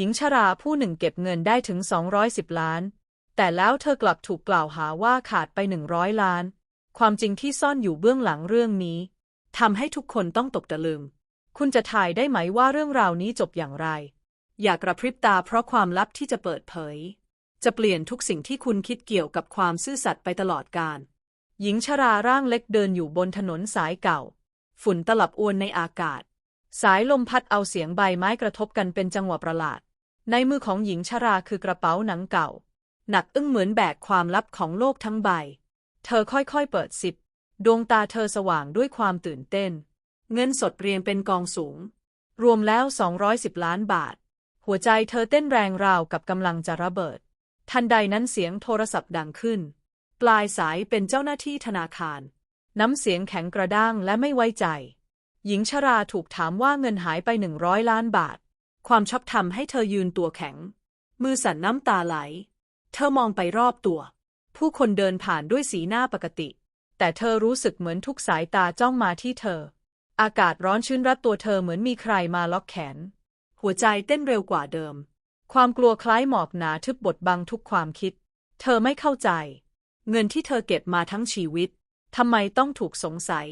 หญิงชราผู้หนึ่งเก็บเงินได้ถึง 210 ล้าน แต่แล้วเธอกลับถูกกล่าวหาว่าขาดไป 100 ล้าน ความจริงที่ซ่อนอยู่เบื้องหลังเรื่องนี้ทำให้ทุกคนต้องตกตะลึง คุณจะถ่ายได้ไหมว่าเรื่องราวนี้จบอย่างไร อย่ากระพริบตาเพราะความลับที่จะเปิดเผย จะเปลี่ยนทุกสิ่งที่คุณคิดเกี่ยวกับความซื่อสัตย์ไปตลอดกาล หญิงชราร่างเล็กเดินอยู่บนถนนสายเก่า ฝุ่นตลับอวนในอากาศ สายลมพัดเอาเสียงใบไม้กระทบกันเป็นจังหวะประหลาด ในมือของหญิงชราคือกระเป๋าหนังเก่า หนักอึ้งเหมือนแบกความลับของโลกทั้งใบ เธอค่อยๆเปิดซิปดวงตาเธอสว่างด้วยความตื่นเต้น เงินสดเรียงเป็นกองสูง รวมแล้ว 210 ล้านบาท หัวใจเธอเต้นแรงราวกับกำลังจะระเบิด ทันใดนั้นเสียงโทรศัพท์ดังขึ้น ปลายสายเป็นเจ้าหน้าที่ธนาคาร น้ำเสียงแข็งกระด้างและไม่ไว้ใจ หญิงชราถูกถามว่าเงินหายไปหนึ่งร้อยล้านบาท ความชอบทำให้เธอยืนตัวแข็ง มือสั่นน้ำตาไหล เธอมองไปรอบตัว ผู้คนเดินผ่านด้วยสีหน้าปกติ แต่เธอรู้สึกเหมือนทุกสายตาจ้องมาที่เธอ อากาศร้อนชื้นรัดตัวเธอเหมือนมีใครมาล็อกแขน หัวใจเต้นเร็วกว่าเดิม ความกลัวคล้ายหมอกหนาทึบบดบังทุกความคิด เธอไม่เข้าใจ เงินที่เธอเก็บมาทั้งชีวิตทำไมต้องถูกสงสัย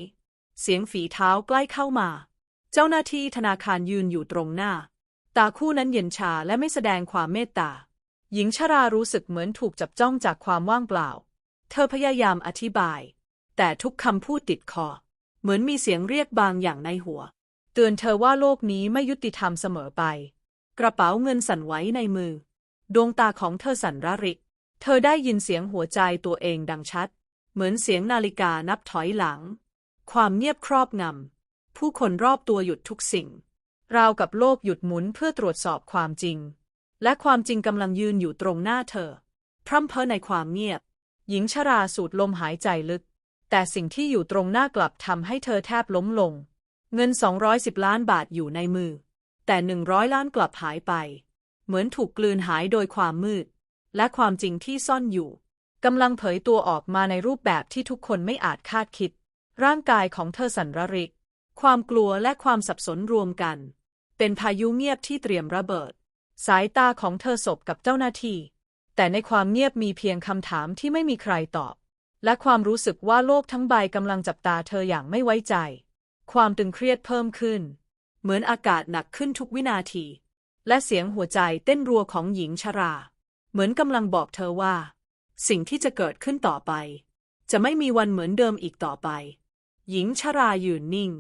เสียงฝีเท้าใกล้เข้ามา เจ้าหน้าที่ธนาคารยืนอยู่ตรงหน้า ตาคู่นั้นเย็นชาและไม่แสดงความเมตตา หญิงชรารู้สึกเหมือนถูกจับจ้องจากความว่างเปล่า เธอพยายามอธิบาย แต่ทุกคำพูดติดคอ เหมือนมีเสียงเรียกบางอย่างในหัว เตือนเธอว่าโลกนี้ไม่ยุติธรรมเสมอไป กระเป๋าเงินสั่นไหวในมือ ดวงตาของเธอสั่นระริก เธอได้ยินเสียงหัวใจตัวเองดังชัด เหมือนเสียงนาฬิกานับถอยหลัง ความเงียบครอบงำผู้คนรอบตัวหยุดทุกสิ่ง ราวกับโลกหยุดหมุนเพื่อตรวจสอบความจริง และความจริงกำลังยืนอยู่ตรงหน้าเธอ พร่ำเพ้อในความเงียบ หญิงชราสูดลมหายใจลึก แต่สิ่งที่อยู่ตรงหน้ากลับทำให้เธอแทบล้มลง เงิน 210 ล้านบาทอยู่ในมือ แต่100ล้านกลับหายไป เหมือนถูกกลืนหายโดยความมืด และความจริงที่ซ่อนอยู่กำลังเผยตัวออกมาในรูปแบบที่ทุกคนไม่อาจคาดคิด ร่างกายของเธอสั่นระริก ความกลัวและความสับสนรวมกัน เป็นพายุเงียบที่เตรียมระเบิด สายตาของเธอสบกับเจ้าหน้าที่ แต่ในความเงียบมีเพียงคำถามที่ไม่มีใครตอบ และความรู้สึกว่าโลกทั้งใบกำลังจับตาเธออย่างไม่ไว้ใจ ความตึงเครียดเพิ่มขึ้น เหมือนอากาศหนักขึ้นทุกวินาที และเสียงหัวใจเต้นรัวของหญิงชรา เหมือนกำลังบอกเธอว่า สิ่งที่จะเกิดขึ้นต่อไป จะไม่มีวันเหมือนเดิมอีกต่อไป หญิงชรายืนนิ่ง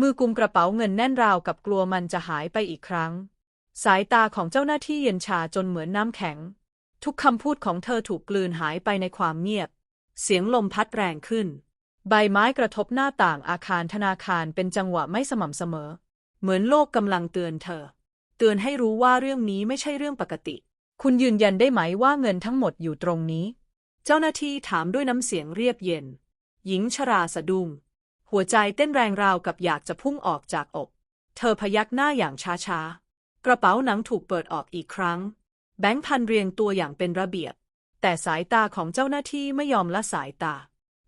มือกุมกระเป๋าเงินแน่นราวกับกลัวมันจะหายไปอีกครั้ง สายตาของเจ้าหน้าที่เย็นชาจนเหมือนน้ำแข็ง ทุกคำพูดของเธอถูกกลืนหายไปในความเงียบ เสียงลมพัดแรงขึ้น ใบไม้กระทบหน้าต่างอาคารธนาคารเป็นจังหวะไม่สม่ำเสมอ เหมือนโลกกำลังเตือนเธอ เตือนให้รู้ว่าเรื่องนี้ไม่ใช่เรื่องปกติ คุณยืนยันได้ไหมว่าเงินทั้งหมดอยู่ตรงนี้ เจ้าหน้าที่ถามด้วยน้ำเสียงเรียบเย็น หญิงชราสะดุ้ง หัวใจเต้นแรงราวกับอยากจะพุ่งออกจากอก เธอพยักหน้าอย่างช้าๆ กระเป๋าหนังถูกเปิดออกอีกครั้ง แบงค์พันเรียงตัวอย่างเป็นระเบียบ แต่สายตาของเจ้าหน้าที่ไม่ยอมละสายตา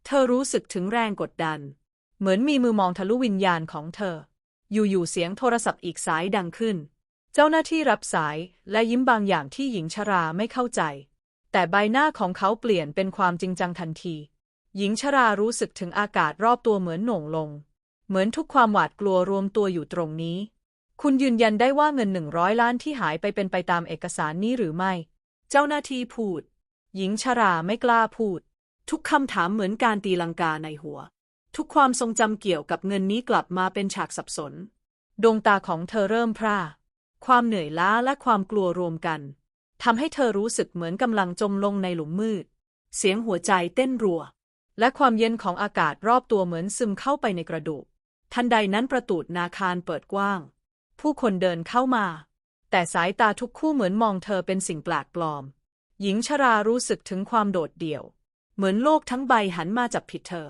เธอรู้สึกถึงแรงกดดัน เหมือนมีมือมองทะลุวิญญาณของเธอ อยู่ๆเสียงโทรศัพท์อีกสายดังขึ้น เจ้าหน้าที่รับสายและยิ้มบางอย่างที่หญิงชราไม่เข้าใจ แต่ใบหน้าของเขาเปลี่ยนเป็นความจริงจังทันที หญิงชรารู้สึกถึงอากาศรอบตัวเหมือนโหน่งลง เหมือนทุกความหวาดกลัวรวมตัวอยู่ตรงนี้ คุณยืนยันได้ว่าเงินหนึ่งร้อยล้านที่หายไปเป็นไปตามเอกสารนี้หรือไม่ เจ้าหน้าที่พูด หญิงชราไม่กล้าพูด ทุกคำถามเหมือนการตีลังกาในหัว ทุกความทรงจำเกี่ยวกับเงินนี้กลับมาเป็นฉากสับสน ดวงตาของเธอเริ่มพร่า ความเหนื่อยล้าและความกลัวรวมกันทำให้เธอรู้สึกเหมือนกำลังจมลงในหลุมมืด เสียงหัวใจเต้นรัว และความเย็นของอากาศรอบตัวเหมือนซึมเข้าไปในกระดูก ทันใดนั้นประตูนาคารเปิดกว้าง ผู้คนเดินเข้ามา แต่สายตาทุกคู่เหมือนมองเธอเป็นสิ่งแปลกปลอม หญิงชรารู้สึกถึงความโดดเดี่ยว เหมือนโลกทั้งใบหันมาจับผิดเธอ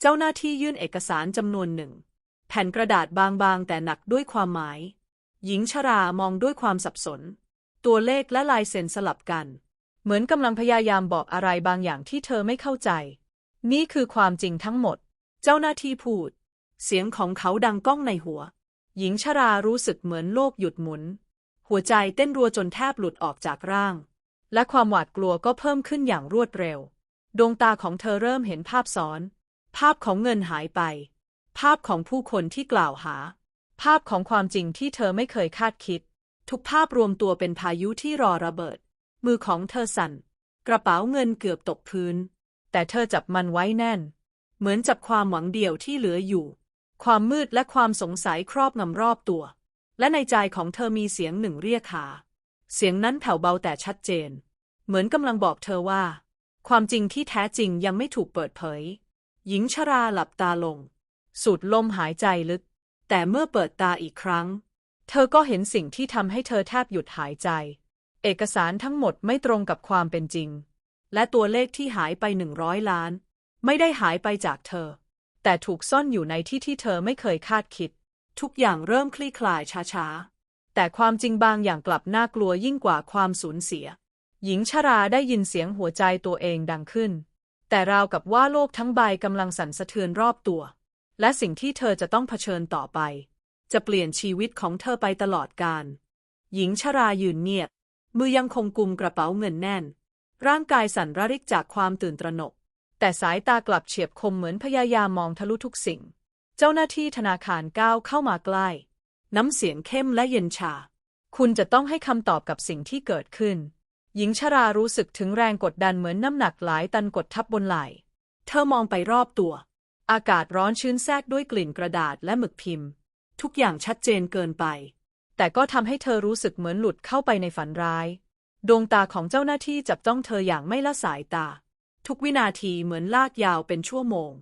เจ้าหน้าที่ยื่นเอกสารจำนวนหนึ่ง แผ่นกระดาษบางๆ แต่หนักด้วยความหมาย หญิงชรามองด้วยความสับสน ตัวเลขและลายเซ็นสลับกัน เหมือนกำลังพยายามบอกอะไรบางอย่างที่เธอไม่เข้าใจ นี่คือความจริงทั้งหมด เจ้าหน้าที่พูด เสียงของเขาดังก้องในหัว หญิงชรารู้สึกเหมือนโลกหยุดหมุน หัวใจเต้นรัวจนแทบหลุดออกจากร่าง และความหวาดกลัวก็เพิ่มขึ้นอย่างรวดเร็ว ดวงตาของเธอเริ่มเห็นภาพซ้อน ภาพของเงินหายไป ภาพของผู้คนที่กล่าวหา ภาพของความจริงที่เธอไม่เคยคาดคิด ทุกภาพรวมตัวเป็นพายุที่รอระเบิด มือของเธอสั่น กระเป๋าเงินเกือบตกพื้น แต่เธอจับมันไว้แน่น เหมือนจับความหวังเดียวที่เหลืออยู่ ความมืดและความสงสัยครอบงำรอบตัว และในใจของเธอมีเสียงหนึ่งเรียกหา เสียงนั้นแผ่วเบาแต่ชัดเจน เหมือนกำลังบอกเธอว่า ความจริงที่แท้จริงยังไม่ถูกเปิดเผย หญิงชราหลับตาลง สูดลมหายใจลึก แต่เมื่อเปิดตาอีกครั้ง เธอก็เห็นสิ่งที่ทำให้เธอแทบหยุดหายใจ เอกสารทั้งหมดไม่ตรงกับความเป็นจริง และตัวเลขที่หายไปหนึ่งร้อยล้าน ไม่ได้หายไปจากเธอ แต่ถูกซ่อนอยู่ในที่ที่เธอไม่เคยคาดคิด ทุกอย่างเริ่มคลี่คลายช้าๆ แต่ความจริงบางอย่างกลับน่ากลัวยิ่งกว่าความสูญเสีย หญิงชราได้ยินเสียงหัวใจตัวเองดังขึ้น แต่ราวกับว่าโลกทั้งใบกำลังสั่นสะเทือนรอบตัว และสิ่งที่เธอจะต้องเผชิญต่อไป จะเปลี่ยนชีวิตของเธอไปตลอดกาลหญิงชรายืนเงียบมือยังคงกุมกระเป๋าเงินแน่น ร่างกายสั่นระริกจากความตื่นตระหนก แต่สายตากลับเฉียบคมเหมือนพยายามมองทะลุทุกสิ่ง เจ้าหน้าที่ธนาคารก้าวเข้ามาใกล้ น้ำเสียงเข้มและเย็นชา คุณจะต้องให้คำตอบกับสิ่งที่เกิดขึ้น หญิงชรารู้สึกถึงแรงกดดันเหมือนน้ำหนักหลายตันกดทับบนไหล่ เธอมองไปรอบตัว อากาศร้อนชื้นแทรกด้วยกลิ่นกระดาษและหมึกพิมพ์ ทุกอย่างชัดเจนเกินไป แต่ก็ทำให้เธอรู้สึกเหมือนหลุดเข้าไปในฝันร้าย ดวงตาของเจ้าหน้าที่จับจ้องเธออย่างไม่ละสายตา ทุกวินาทีเหมือนลากยาวเป็นชั่วโมง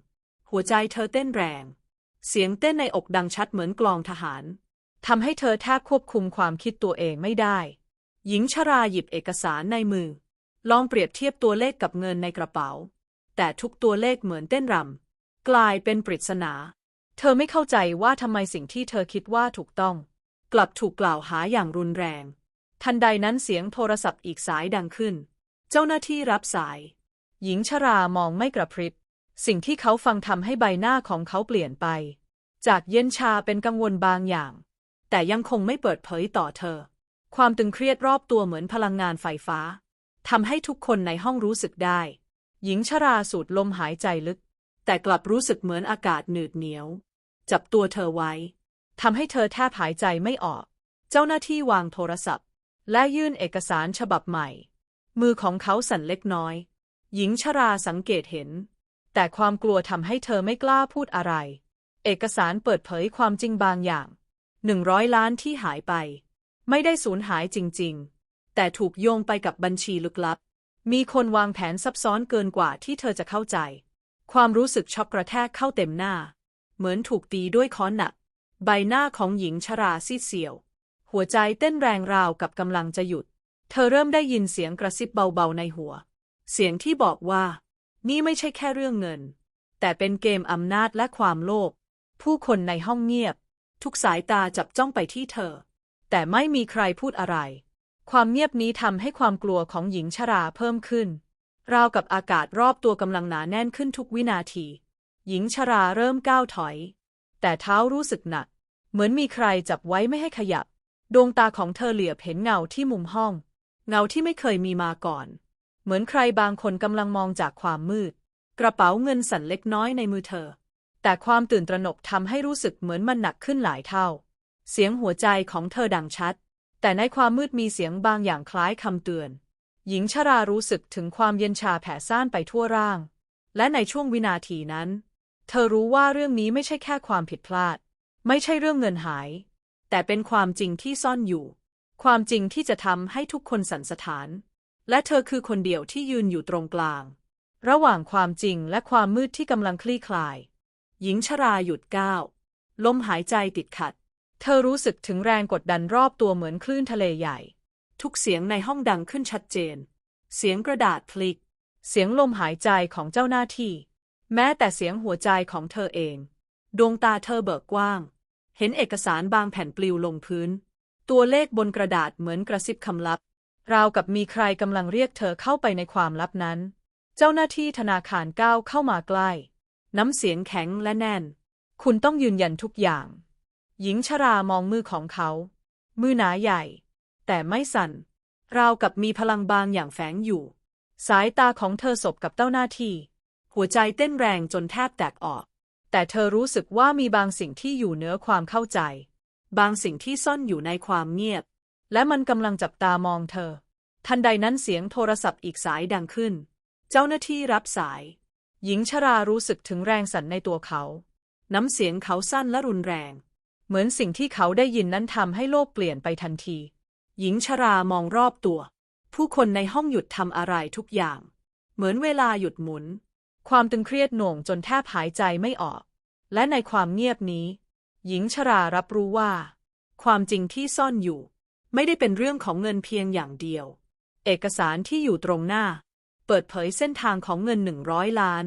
หัวใจเธอเต้นแรง เสียงเต้นในอกดังชัดเหมือนกลองทหารทำให้เธอแทบควบคุมความคิดตัวเองไม่ได้ หญิงชราหยิบเอกสารในมือ ลองเปรียบเทียบตัวเลขกับเงินในกระเป๋า แต่ทุกตัวเลขเหมือนเต้นรำกลายเป็นปริศนา เธอไม่เข้าใจว่าทำไมสิ่งที่เธอคิดว่าถูกต้อง กลับถูกกล่าวหาอย่างรุนแรง ทันใดนั้นเสียงโทรศัพท์อีกสายดังขึ้น เจ้าหน้าที่รับสาย หญิงชรามองไม่กระพริบ สิ่งที่เขาฟังทำให้ใบหน้าของเขาเปลี่ยนไป จากเย็นชาเป็นกังวลบางอย่าง แต่ยังคงไม่เปิดเผยต่อเธอ ความตึงเครียดรอบตัวเหมือนพลังงานไฟฟ้าทำให้ทุกคนในห้องรู้สึกได้ หญิงชราสูดลมหายใจลึก แต่กลับรู้สึกเหมือนอากาศหนืดเหนียว จับตัวเธอไว้ทำให้เธอแทบหายใจไม่ออก เจ้าหน้าที่วางโทรศัพท์ และยื่นเอกสารฉบับใหม่ มือของเขาสั่นเล็กน้อย หญิงชราสังเกตเห็น แต่ความกลัวทำให้เธอไม่กล้าพูดอะไร เอกสารเปิดเผยความจริงบางอย่างหนึ่งร้อยล้านที่หายไป ไม่ได้สูญหายจริง ๆ แต่ถูกโยงไปกับบัญชีลึกลับ มีคนวางแผนซับซ้อนเกินกว่าที่เธอจะเข้าใจ ความรู้สึกช็อกกระแทกเข้าเต็มหน้า เหมือนถูกตีด้วยค้อนหนัก ใบหน้าของหญิงชราซีดเซียว หัวใจเต้นแรงราวกับกำลังจะหยุด เธอเริ่มได้ยินเสียงกระซิบเบาๆในหัว เสียงที่บอกว่า นี่ไม่ใช่แค่เรื่องเงิน แต่เป็นเกมอำนาจและความโลภ ผู้คนในห้องเงียบ ทุกสายตาจับจ้องไปที่เธอ แต่ไม่มีใครพูดอะไร ความเงียบนี้ทำให้ความกลัวของหญิงชราเพิ่มขึ้น ราวกับอากาศรอบตัวกำลังหนาแน่นขึ้นทุกวินาที หญิงชราเริ่มก้าวถอย แต่เท้ารู้สึกหนัก เหมือนมีใครจับไว้ไม่ให้ขยับ ดวงตาของเธอเหลียบเห็นเงาที่มุมห้อง เงาที่ไม่เคยมีมาก่อน เหมือนใครบางคนกำลังมองจากความมืด กระเป๋าเงินสั่นเล็กน้อยในมือเธอ แต่ความตื่นตระหนกทำให้รู้สึกเหมือนมันหนักขึ้นหลายเท่า เสียงหัวใจของเธอดังชัด แต่ในความมืดมีเสียงบางอย่างคล้ายคำเตือน หญิงชรารู้สึกถึงความเย็นชาแผ่ซ่านไปทั่วร่าง และในช่วงวินาทีนั้น เธอรู้ว่าเรื่องนี้ไม่ใช่แค่ความผิดพลาด ไม่ใช่เรื่องเงินหาย แต่เป็นความจริงที่ซ่อนอยู่ ความจริงที่จะทำให้ทุกคนสันสะท้าน และเธอคือคนเดียวที่ยืนอยู่ตรงกลาง ระหว่างความจริงและความมืดที่กำลังคลี่คลาย หญิงชราหยุดก้าวลมหายใจติดขัด เธอรู้สึกถึงแรงกดดันรอบตัวเหมือนคลื่นทะเลใหญ่ ทุกเสียงในห้องดังขึ้นชัดเจน เสียงกระดาษพลิก เสียงลมหายใจของเจ้าหน้าที่ แม้แต่เสียงหัวใจของเธอเอง ดวงตาเธอเบิกกว้าง เห็นเอกสารบางแผ่นปลิวลงพื้น ตัวเลขบนกระดาษเหมือนกระซิบคำลับ ราวกับมีใครกำลังเรียกเธอเข้าไปในความลับนั้น เจ้าหน้าที่ธนาคารก้าวเข้ามาใกล้ น้ำเสียงแข็งและแน่น คุณต้องยืนยันทุกอย่าง หญิงชรามองมือของเขา มือหนาใหญ่ แต่ไม่สั่น ราวกับมีพลังบางอย่างแฝงอยู่ สายตาของเธอสบกับเต้าหน้าที่ หัวใจเต้นแรงจนแทบแตกออก แต่เธอรู้สึกว่ามีบางสิ่งที่อยู่เหนือความเข้าใจ บางสิ่งที่ซ่อนอยู่ในความเงียบ และมันกำลังจับตามองเธอ ทันใดนั้นเสียงโทรศัพท์อีกสายดังขึ้น เจ้าหน้าที่รับสาย หญิงชรารู้สึกถึงแรงสั่นในตัวเขา น้ำเสียงเขาสั้นและรุนแรง เหมือนสิ่งที่เขาได้ยินนั้นทำให้โลกเปลี่ยนไปทันที หญิงชรามองรอบตัว ผู้คนในห้องหยุดทำอะไรทุกอย่าง เหมือนเวลาหยุดหมุน ความตึงเครียดหน่วงจนแทบหายใจไม่ออก และในความเงียบนี้ หญิงชรารับรู้ว่า ความจริงที่ซ่อนอยู่ ไม่ได้เป็นเรื่องของเงินเพียงอย่างเดียว เอกสารที่อยู่ตรงหน้า เปิดเผยเส้นทางของเงินหนึ่งร้อยล้าน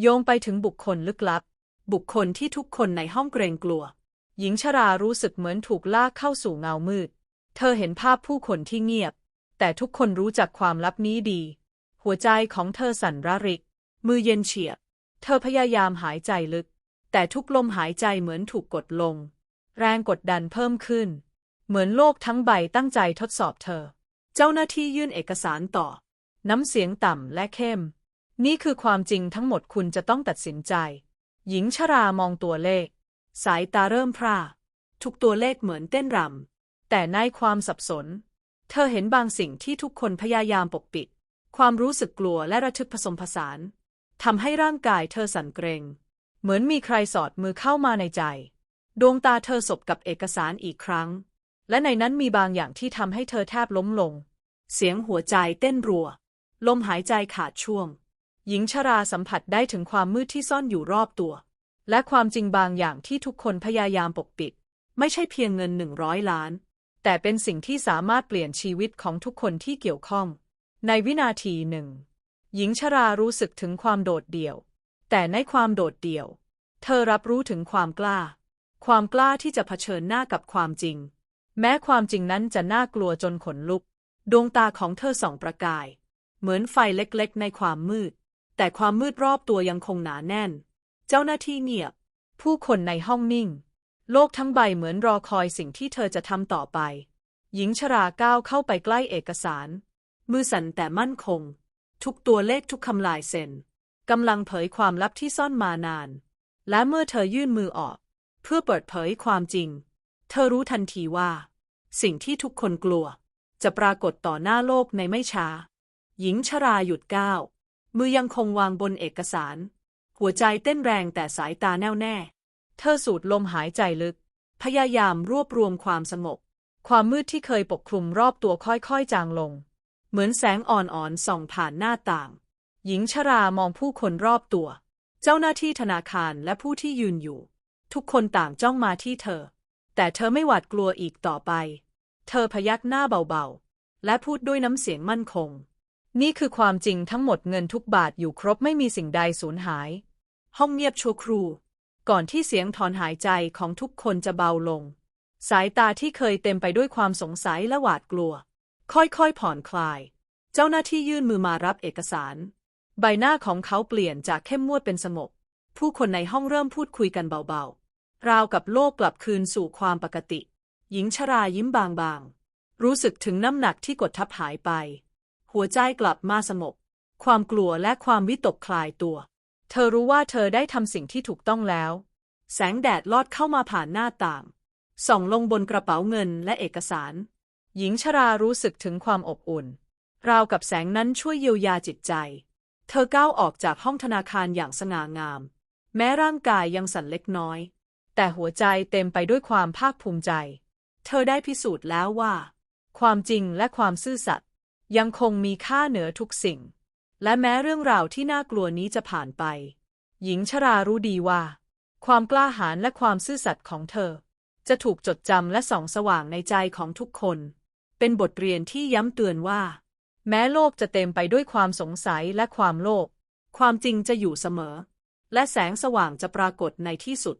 โยงไปถึงบุคคลลึกลับ บุคคลที่ทุกคนในห้องเกรงกลัว หญิงชรารู้สึกเหมือนถูกลากเข้าสู่เงามืด เธอเห็นภาพผู้คนที่เงียบ แต่ทุกคนรู้จักความลับนี้ดี หัวใจของเธอสั่นระริก มือเย็นเฉียบ เธอพยายามหายใจลึก แต่ทุกลมหายใจเหมือนถูกกดลง แรงกดดันเพิ่มขึ้น เหมือนโลกทั้งใบตั้งใจทดสอบเธอ เจ้าหน้าที่ยื่นเอกสารต่อ น้ำเสียงต่ำและเข้ม นี่คือความจริงทั้งหมดคุณจะต้องตัดสินใจ หญิงชรามองตัวเลข สายตาเริ่มพร่า ทุกตัวเลขเหมือนเต้นรำ แต่ในความสับสน เธอเห็นบางสิ่งที่ทุกคนพยายามปกปิด ความรู้สึกกลัวและระทึกผสมผสาน ทำให้ร่างกายเธอสั่นเกรงเหมือนมีใครสอดมือเข้ามาในใจ ดวงตาเธอสบกับเอกสารอีกครั้ง และในนั้นมีบางอย่างที่ทำให้เธอแทบล้มลง เสียงหัวใจเต้นรัว ลมหายใจขาดช่วง หญิงชราสัมผัสได้ถึงความมืดที่ซ่อนอยู่รอบตัว และความจริงบางอย่างที่ทุกคนพยายามปกปิด ไม่ใช่เพียงเงินหนึ่งร้อยล้าน แต่เป็นสิ่งที่สามารถเปลี่ยนชีวิตของทุกคนที่เกี่ยวข้อง ในวินาทีหนึ่ง หญิงชรารู้สึกถึงความโดดเดี่ยว แต่ในความโดดเดี่ยว เธอรับรู้ถึงความกล้า ความกล้าที่จะเผชิญหน้ากับความจริง แม้ความจริงนั้นจะน่ากลัวจนขนลุก ดวงตาของเธอส่องประกาย เหมือนไฟเล็กๆ ในความมืด แต่ความมืดรอบตัวยังคงหนาแน่น เจ้าหน้าที่เงียบ ผู้คนในห้องนิ่ง โลกทั้งใบเหมือนรอคอยสิ่งที่เธอจะทำต่อไป หญิงชราก้าวเข้าไปใกล้เอกสาร มือสั่นแต่มั่นคง ทุกตัวเลขทุกคำลายเซ็นกำลังเผยความลับที่ซ่อนมานาน และเมื่อเธอยื่นมือออก เพื่อเปิดเผยความจริง เธอรู้ทันทีว่า สิ่งที่ทุกคนกลัว จะปรากฏต่อหน้าโลกในไม่ช้า หญิงชราหยุดก้าว มือยังคงวางบนเอกสาร หัวใจเต้นแรงแต่สายตาแน่วแน่ เธอสูดลมหายใจลึก พยายามรวบรวมความสงบความมืดที่เคยปกคลุมรอบตัวค่อยๆจางลง เหมือนแสงอ่อนๆส่องผ่านหน้าต่าง หญิงชรามองผู้คนรอบตัว เจ้าหน้าที่ธนาคารและผู้ที่ยืนอยู่ ทุกคนต่างจ้องมาที่เธอ แต่เธอไม่หวาดกลัวอีกต่อไป เธอพยักหน้าเบาๆ และพูดด้วยน้ำเสียงมั่นคง นี่คือความจริงทั้งหมดเงินทุกบาทอยู่ครบไม่มีสิ่งใดสูญหาย ห้องเงียบชั่วครู่ก่อนที่เสียงถอนหายใจของทุกคนจะเบาลง สายตาที่เคยเต็มไปด้วยความสงสัยและหวาดกลัว ค่อยๆ ผ่อนคลาย เจ้าหน้าที่ยื่นมือมารับเอกสาร ใบหน้าของเขาเปลี่ยนจากเข้มงวดเป็นสงบ ผู้คนในห้องเริ่มพูดคุยกันเบาๆ ราวกับโลกกลับคืนสู่ความปกติ หญิงชรายิ้มบางๆ รู้สึกถึงน้ำหนักที่กดทับหายไป หัวใจกลับมาสงบ ความกลัวและความวิตกคลายตัว เธอรู้ว่าเธอได้ทำสิ่งที่ถูกต้องแล้ว แสงแดดลอดเข้ามาผ่านหน้าต่างส่องลงบนกระเป๋าเงินและเอกสาร หญิงชรารู้สึกถึงความอบอุ่น ราวกับแสงนั้นช่วยเยียวยาจิตใจ เธอก้าวออกจากห้องธนาคารอย่างสง่างาม แม้ร่างกายยังสั่นเล็กน้อย แต่หัวใจเต็มไปด้วยความภาคภูมิใจ เธอได้พิสูจน์แล้วว่า ความจริงและความซื่อสัตย์ยังคงมีค่าเหนือทุกสิ่ง และแม้เรื่องราวที่น่ากลัวนี้จะผ่านไป หญิงชรารู้ดีว่า ความกล้าหาญและความซื่อสัตย์ของเธอ จะถูกจดจำและส่องสว่างในใจของทุกคน เป็นบทเรียนที่ย้ำเตือนว่า แม้โลกจะเต็มไปด้วยความสงสัยและความโลภความจริงจะอยู่เสมอ และแสงสว่างจะปรากฏในที่สุด